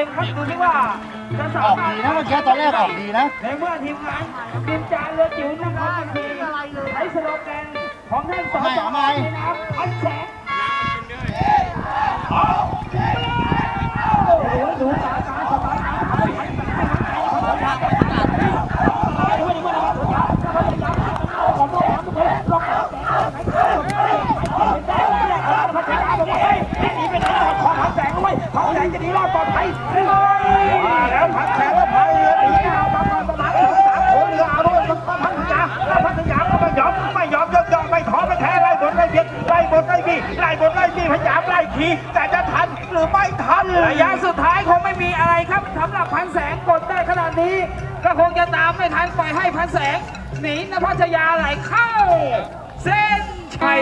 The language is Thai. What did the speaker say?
องครับดูที่ว่าจะสาออกมารถดีนะเมื่อกี้ตอนแรกออกดีนะ ในเมื่อทีมงานทีมจานเรือจิ๋วนะครับทีใช้สโลแกนของท่านสอสอในน้ำพันแสงโอ้โหดูสายตาสบายตา แล้วพักแขกแล้วพายเรือหนีเอาบางวันประมาณสองสามคนเรือเอาด้วยพัทยาแล้วพัทยาก็ไม่ยอมไม่ยอมยอมยอมไม่ขอไม่แท้ไล่บนไล่เบียดไล่บนไล่บีไล่บนไล่บีพยายามไล่ทีแต่จะทันหรือไม่ทันระยะสุดท้ายคงไม่มีอะไรครับสำหรับพันแสงกดได้ขนาดนี้ก็คงจะตามไม่ทันปล่อยให้พันแสงหนีนพัทยาไหลเข้า เส้นชัย